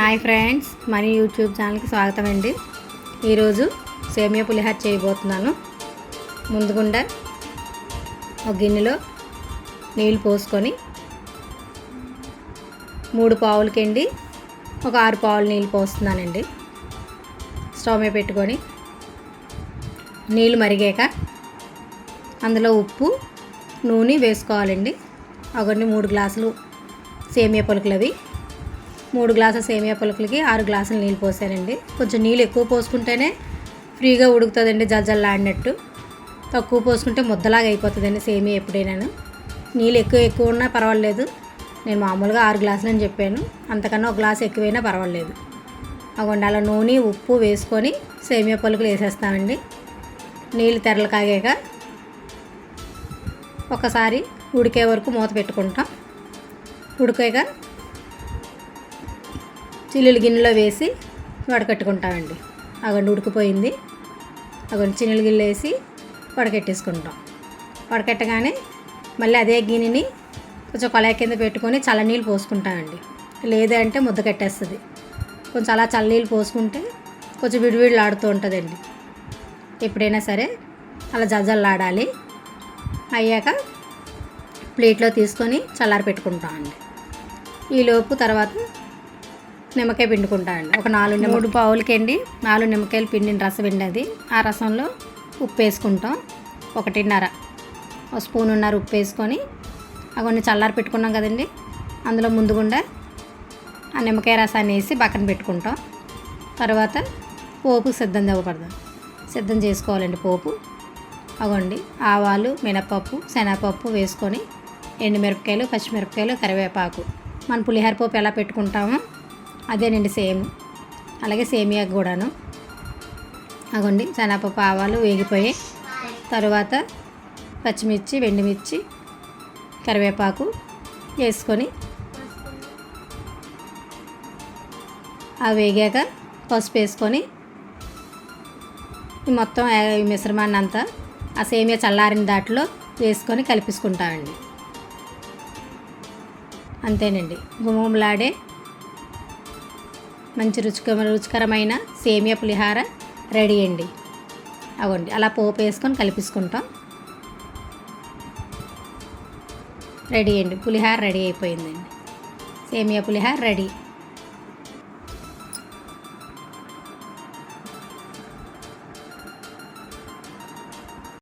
Hi friends మన YouTube ఛానల్కి స్వాగతం అండి. ఈరోజు సేమియా పులిహార చేయబోతున్నాను. ముందుగుండా ఒక గిన్నెలో నీళ్ళు పోసుకొని మూడు పావులకండి ఒక ఆరు పావులు నీళ్ళు పోస్తున్నానండి. స్టవ్ మీద పెట్టుకొని నీళ్ళు మరిగాక అందులో ఉప్పు నూనె వేసుకోవాలండి. అవన్నీ మూడు గ్లాసులు సేమియా పలుకులు అవి మూడు గ్లాసులు సేమియా పులకలకి ఆరు గ్లాసులు నీళ్ళు పోసానండి. కొంచెం నీళ్ళు ఎక్కువ పోసుకుంటేనే ఫ్రీగా ఉడుకుతుందండి జల్జల్లాడినట్టు తక్కువ పోసుకుంటే ముద్దలాగా అయిపోతుందండి సేమియా ఎప్పుడైనాను. నీళ్ళు ఎక్కువ ఎక్కువ ఉన్నా పర్వాలేదు. నేను మామూలుగా ఆరు గ్లాసులు అని చెప్పాను. అంతకన్నా ఒక గ్లాస్ ఎక్కువైనా పర్వాలేదు. అవ్వండి అలా నూనె ఉప్పు వేసుకొని సేమియా పలుకులు వేసేస్తామండి. నీళ్ళు తెరలు కాగాక ఒకసారి ఉడికే వరకు మూత పెట్టుకుంటాం. ఉడికాక చిల్లులు గిన్నెలో వేసి వడకట్టుకుంటామండి. అగండి ఉడికిపోయింది. అగండి చిన్నులు గిన్నెలు వేసి వడకెట్టేసుకుంటాం. వడకెట్టగానే మళ్ళీ అదే గిన్నెని కొంచెం కొలాయి కింద పెట్టుకొని చల్లనీళ్ళు పోసుకుంటామండి. లేదంటే ముద్ద కట్టేస్తుంది. కొంచెం అలా చల్లనీళ్ళు పోసుకుంటే కొంచెం విడివిడిలాడుతూ ఉంటుందండి. ఎప్పుడైనా సరే అలా జజల్లాడాలి అయ్యాక ప్లేట్లో తీసుకొని చల్లారి పెట్టుకుంటామండి ఈలోపు తర్వాత నిమ్మకాయ పిండుకుంటానండి ఒక నాలుగు మూడు పావులకండి నాలుగు నిమ్మకాయలు పిండిన రసం పిండి అది. ఆ రసంలో ఉప్పు వేసుకుంటాం. ఒకటిన్నర. ఒక స్పూన్ ఉన్నర ఉప్పు వేసుకొని అవన్నీ చల్లారి పెట్టుకున్నాం కదండి. అందులో ముందుగుండా ఆ నిమ్మకాయ రసాన్ని వేసి పక్కన పెట్టుకుంటాం. తర్వాత పోపు సిద్ధం తెవ్వకూడదాం సిద్ధం చేసుకోవాలండి పోపు. అగోండి ఆవాలు మినపప్పు శనగపప్పు వేసుకొని ఎండుమిరపకాయలు పచ్చిమిరపకాయలు కరివేపాకు. మన పులిహోర పోపు ఎలా పెట్టుకుంటామో అదేనండి సేమ్. అలాగే సేమియా కూడాను. అగోండి శనగపప్పు ఆవాలు వేగిపోయి తర్వాత పచ్చిమిర్చి వెండిమిర్చి కరివేపాకు వేసుకొని అవి వేగాక పసుపు వేసుకొని మొత్తం ఈ మిశ్రమాన్ని అంతా ఆ సేమియా చల్లారిన దాంట్లో వేసుకొని కలిపించుకుంటామండి అంతేనండి. గుమ్మలాడే మంచి రుచిక రుచికరమైన సేమియా పులిహార రెడీ అండి. అవండి అలా పోపు వేసుకొని కలిపించుకుంటాం రెడీ అండి. పులిహార రెడీ అయిపోయిందండి. సేమియా పులిహార రెడీ.